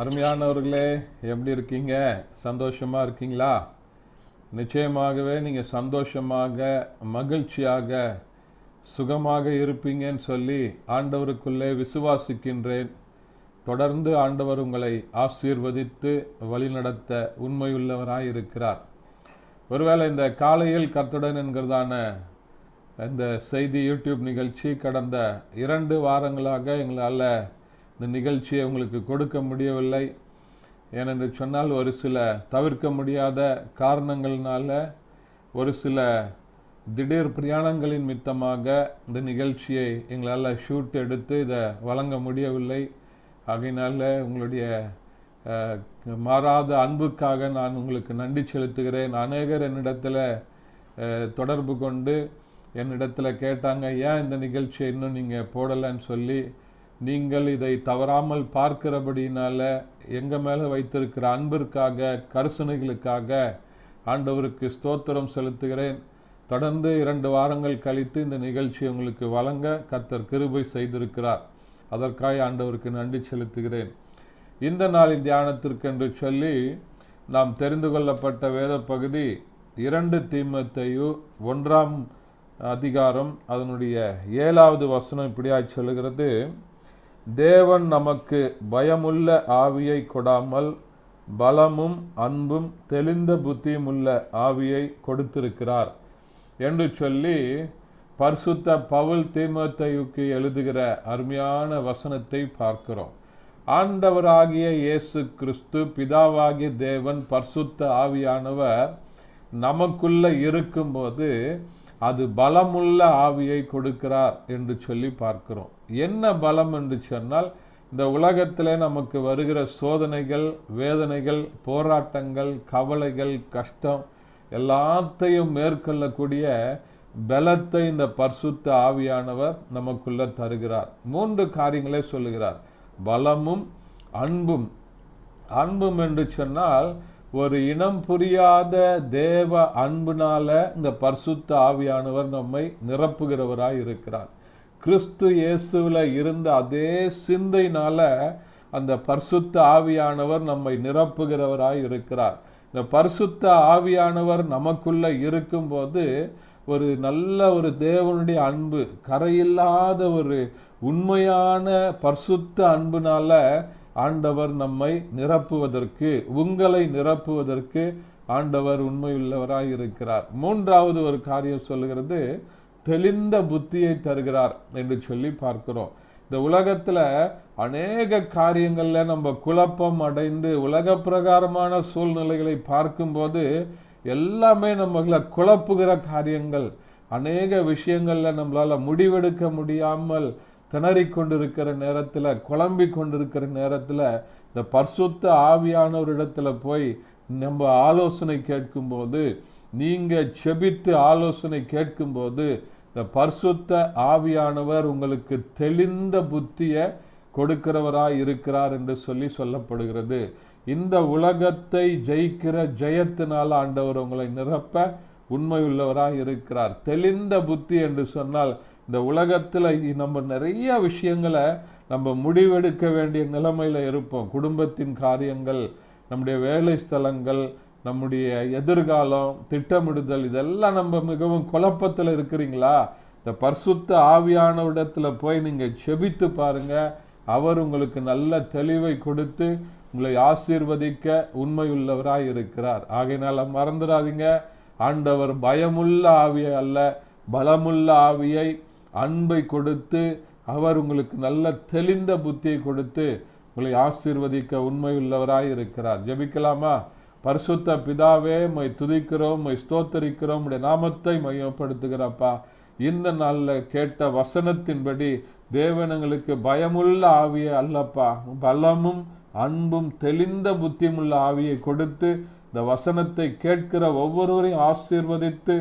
அருமையானவர்களே எப்படி இருக்கீங்க? சந்தோஷமாக இருக்கீங்களா? நிச்சயமாகவே நீங்கள் சந்தோஷமாக மகிழ்ச்சியாக சுகமாக இருப்பீங்கன்னு சொல்லி ஆண்டவருக்குள்ளே விசுவாசிக்கின்றேன். தொடர்ந்து ஆண்டவர் உங்களை ஆசீர்வதித்து வழிநடத்த உண்மையுள்ளவராக இருக்கிறார் ஒருவேளை இந்த காலையில் கர்த்துடன் என்கிறதான இந்த செய்தி யூடியூப் நிகழ்ச்சி கடந்த இரண்டு வாரங்களாக எங்களால் இந்த நிகழ்ச்சியை உங்களுக்கு கொடுக்க முடியவில்லை. ஏனென்று சொன்னால் ஒரு சில தவிர்க்க முடியாத காரணங்கள்னால ஒரு சில திடீர் பிரயாணங்களின் மித்தமாக இந்த நிகழ்ச்சியை எங்களால் ஷூட் எடுத்து இதை வழங்க முடியவில்லை. ஆகையினால உங்களுடைய மாறாத அன்புக்காக நான் உங்களுக்கு நன்றி செலுத்துகிறேன். அநேகர் என்னிடத்தில் தொடர்பு கொண்டு என்னிடத்தில் கேட்டாங்க ஏன் இந்த நிகழ்ச்சியை இன்னும் நீங்கள் போடலைன்னு சொல்லி? நீங்கள் இதை தவறாமல் பார்க்கிறபடினால எங்கள் மேலே வைத்திருக்கிற அன்பிற்காக கரிசனைகளுக்காக ஆண்டவருக்கு ஸ்தோத்திரம் செலுத்துகிறேன். தொடர்ந்து இரண்டு வாரங்கள் கழித்து இந்த நிகழ்ச்சி உங்களுக்கு வழங்க கர்த்தர் கிருபை செய்திருக்கிறார். அதற்காக ஆண்டவருக்கு நன்றி செலுத்துகிறேன். இந்த நாளின் தியானத்திற்கென்று சொல்லி நாம் தெரிந்து கொள்ளப்பட்ட வேத பகுதி இரண்டு தீமத்தையு ஒன்றாம் அதிகாரம் அதனுடைய ஏழாவது வசனம் இப்படியாய் சொல்லுகிறது. தேவன் நமக்கு பயமுள்ள ஆவியை கொடாமல் பலமும் அன்பும் தெளிந்த புத்தியுமுள்ள ஆவியை கொடுத்திருக்கிறார் என்று சொல்லி பரிசுத்த பவுல் தீமத்தையுக்கு எழுதுகிற அருமையான வசனத்தை பார்க்கிறோம். ஆண்டவராகிய இயேசு கிறிஸ்து பிதாவாகிய தேவன் பரிசுத்த ஆவியானவர் நமக்குள்ள இருக்கும்போது அது பலமுள்ள ஆவியை கொடுக்கிறார் என்று சொல்லி பார்க்கிறோம். என்ன பலம் என்று சொன்னால் இந்த உலகத்தில் நமக்கு வருகிற சோதனைகள் வேதனைகள் போராட்டங்கள் கவலைகள் கஷ்டம் எல்லாத்தையும் மேற்கொள்ளக்கூடிய பலத்தை இந்த பர்சுத்த ஆவியானவர் நமக்குள்ள தருகிறார். மூன்று காரியங்களே சொல்லுகிறார். பலமும் அன்பும். அன்பும் என்று சொன்னால் ஒரு இனம் புரியாத தேவ அன்புனால இந்த பரிசுத்த ஆவியானவர் நம்மை நிரப்புகிறவராக இருக்கிறார். கிறிஸ்து இயேசுவில் இருந்த அதே சிந்தையினால அந்த பரிசுத்த ஆவியானவர் நம்மை நிரப்புகிறவராய் இருக்கிறார். இந்த பரிசுத்த ஆவியானவர் நமக்குள்ள இருக்கும்போது ஒரு நல்ல ஒரு தேவனுடைய அன்பு கரையில்லாத ஒரு உண்மையான பரிசுத்த அன்புனால ஆண்டவர் நம்மை நிரப்புவதற்கு உங்களை நிரப்புவதற்கு ஆண்டவர் உண்மையுள்ளவராய் இருக்கிறார் மூன்றாவது ஒரு காரியம் சொல்லுகிறது தெளிந்த புத்தியை தருகிறார் என்று சொல்லி பார்க்கிறோம். இந்த உலகத்தில் அநேக காரியங்களில் நம்ம குழப்பம் அடைந்து உலக பிரகாரமான சூழ்நிலைகளை பார்க்கும்போது எல்லாமே நம்மள குழப்புகிற காரியங்கள். அநேக விஷயங்களில் நம்மளால் முடிவெடுக்க முடியாமல் திணறிக் கொண்டிருக்கிற நேரத்தில் குழம்பி கொண்டிருக்கிற நேரத்தில் இந்த பர்சுத்த ஆவியானவரிடத்துல போய் நம்ம ஆலோசனை கேட்கும்போது நீங்கள் செபித்து ஆலோசனை கேட்கும்போது இந்த பர்சுத்த ஆவியானவர் உங்களுக்கு தெளிந்த புத்தியை கொடுக்கிறவராய் இருக்கிறார் என்று சொல்லி சொல்லப்படுகிறது. இந்த உலகத்தை ஜெயிக்கிற ஜெயத்தினால் ஆண்டவர் உங்களை நிரப்ப உண்மையுள்ளவராக இருக்கிறார். தெளிந்த புத்தி என்று சொன்னால் இந்த உலகத்தில் நம்ம நிறைய விஷயங்களை நம்ம முடிவெடுக்க வேண்டிய நிலைமையில் இருப்போம். குடும்பத்தின் காரியங்கள் நம்முடைய வேலை ஸ்தலங்கள் நம்முடைய எதிர்காலம் திட்டமிடுதல் இதெல்லாம் நம்ம மிகவும் குழப்பத்தில் இருக்கிறீங்களா? இந்த பர்சுத்த ஆவியான இடத்துல போய் நீங்கள் செபித்து பாருங்க. அவர் உங்களுக்கு நல்ல தெளிவை கொடுத்து உங்களை ஆசீர்வதிக்க உண்மையுள்ளவராக இருக்கிறார். ஆகையினால் மறந்துடாதீங்க. ஆண்டவர் பயமுள்ள ஆவியை அல்ல பலமுள்ள ஆவியை அன்பை கொடுத்து அவர் உங்களுக்கு நல்ல தெளிந்த புத்தியை கொடுத்து உங்களை ஆசீர்வதிக்க உண்மையுள்ளவராய் இருக்கிறார். ஜெபிக்கலாமா? பரிசுத்த பிதாவே மை துதிக்கிறோம் மை ஸ்தோத்தரிக்கிறோம் உடைய நாமத்தை மையப்படுத்துகிறப்பா இந்த நாளில் கேட்ட வசனத்தின்படி தேவனங்களுக்கு பயமுள்ள ஆவியை அல்லப்பா. பலமும் அன்பும் தெளிந்த புத்தியுமுள்ள ஆவியை கொடுத்து இந்த வசனத்தை கேட்கிற ஒவ்வொருவரையும் ஆசீர்வதித்து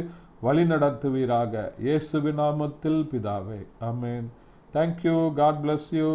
வழிநடத்துவீராக இயேசுவின் நாமத்தில் பிதாவே. அமேன் thank you God bless you